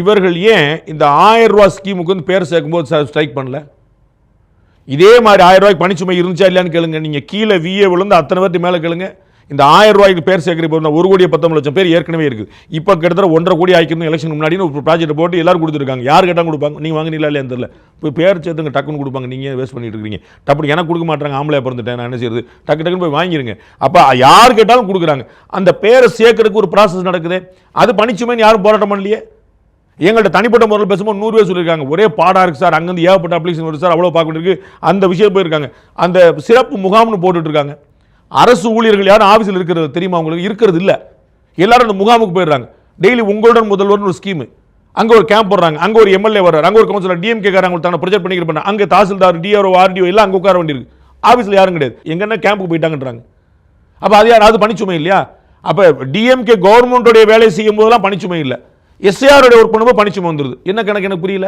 இவர்கள் ஏன் இந்த ஆயிரம் ரூபா ஸ்கீமுக்கு வந்து பேர் சேர்க்கும்போது ஸ்ட்ரைக் பண்ணல? இதே மாதிரி ஆயிரம் ரூபாய்க்கு பணிச்சுமை இருந்துச்சா இல்லையான்னு கேளுங்க. நீங்க கீழே விஏ விழுந்து அத்தனை பேர்ட்டு மேலே கேளுங்க. இந்த ஆயிரம் ரூபாய்க்கு பேர் சேர்க்கிற இப்போ ஒரு கோடியே பத்தொம்பது லட்சம் பேர் ஏற்கனவே இருக்குது இப்போ கிட்டத்தட்ட ஒன்றரை கோடி ஆயிக்கணும் எலெக்ஷன் முன்னாடி ஒரு ப்ராஜெக்ட் போட்டு எல்லாரும் கொடுத்துருக்காங்க. யார் கேட்டால் கொடுப்பாங்க? நீங்கள் வாங்கினீங்களா இல்லையா தெரியல. இப்போ பேர் சேர்த்துங்க டக்குன்னு கொடுப்பாங்க. நீங்கள் வேஸ்ட் பண்ணிட்டு இருக்கீங்க? டப்பு எனக்கு கொடுக்க மாட்டாங்க ஆம்பளையா பிறந்துட்டேன் நான் என்ன செய்யுது டக்கு டக்குன்னு போய் வாங்கிருங்க. அப்போ யார் கேட்டாலும் கொடுக்குறாங்க. அந்த பேரை சேர்க்கறதுக்கு ஒரு ப்ராசஸ் நடக்குது. அது பணிச்சுமைன்னு யாரும் போராட்டம் பண்ணலையே? எங்கள்கிட்ட தனிப்பட்ட முறையில் பேசும்போது நூறு பேர் சொல்லியிருக்காங்க. ஒரே பாடாக இருக்குது சார். அங்கேருந்து ஏகப்பட்ட அப்ளிகேஷன் வருது சார். அவ்வளோ பார்க்க இருக்கு. அந்த விஷயம் போயிருக்காங்க. அந்த சிறப்பு முகாம்னு போட்டுட்ருக்காங்க அரசு ஊழியர்கள் யாரும் ஆஃபீஸில் இருக்கிறது தெரியுமா உங்களுக்கு? இருக்கிறது இல்லை. எல்லாரும் அந்த முகாமுக்கு போயிடுறாங்க. டெய்லி உங்களுடன் முதல்வர்னு ஒரு ஸ்கீமு. அங்கே ஒரு கேம்ப் போடுறாங்க. அங்கே ஒரு எம்எல்ஏ வர்றாரு. அங்கே ஒரு கவுன்சிலர் டிஎம்கே காரங்க தானே ப்ரொஜெக்ட் பண்ணிக்கிறப்பாங்க அங்கே தாசில்தார் டிஆர்ஓ ஆர்டிஓ எல்லாம் அங்கே உட்கார வேண்டியிருக்கு. ஆஃபீஸில் யாரும் கிடையாது. எங்கன்னா கேம்புக்கு போயிட்டாங்கன்றாங்க. அப்போ அது யார்? அது பணிச்சுமை இல்லையா? அப்போ டிஎம்கே கவர்மெண்ட்டோடைய வேலையை செய்யும் போதெல்லாம் பணிச்சுமை இல்லை. எஸ்ஏஆருடைய ஒரு பண்ணும்போது பணிச்சு வந்துருது. என்ன கணக்கு எனக்கு புரியல?